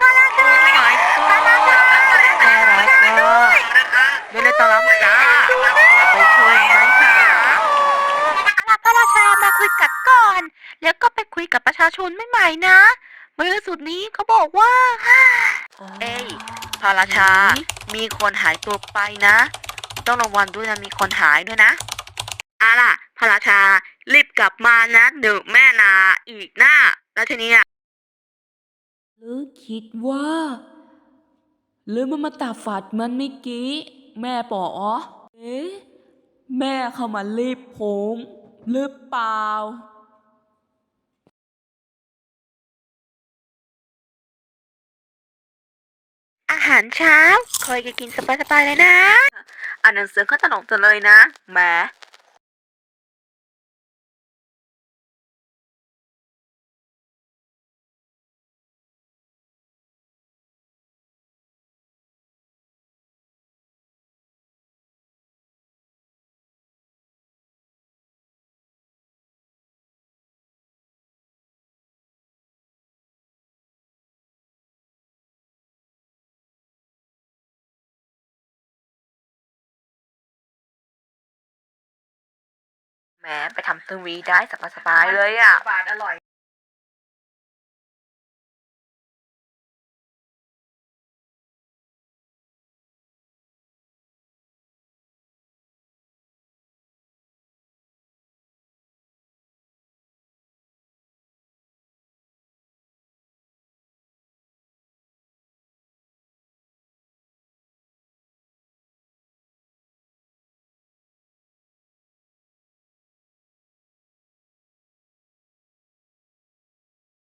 น่ารักมากเวลาตอนรับจ้าไปช่วยไหมคะมาพระราชามาคุยกัดก่อน แล้วก็ไปคุยกับประชาชนไม่ใหม่นะเมื่อสุดนี้เขาบอกว่า เอ้ยพระราชา มีคนหายตัวไปนะ ต้องระวังด้วยนะ มีคนหายด้วยนะอะล่ะพระราชา รีบกลับมานะเดี๋ยวแม่นาอีกหน้า แล้วทีนี้ หรือคิดว่า หรือมันมาตาฝาดมันเมื่อกี้ แม่ปออ๋อเอ๊ะแม่เข้ามารีบผมหรือเปล่าอาหารเช้าคอยกินสบายๆเลยนะ อ่านหนังสือก็ตลกจังเลยนะแหม แหมไปทำซูวีได้สบายๆเลยอะ บาทอร่อย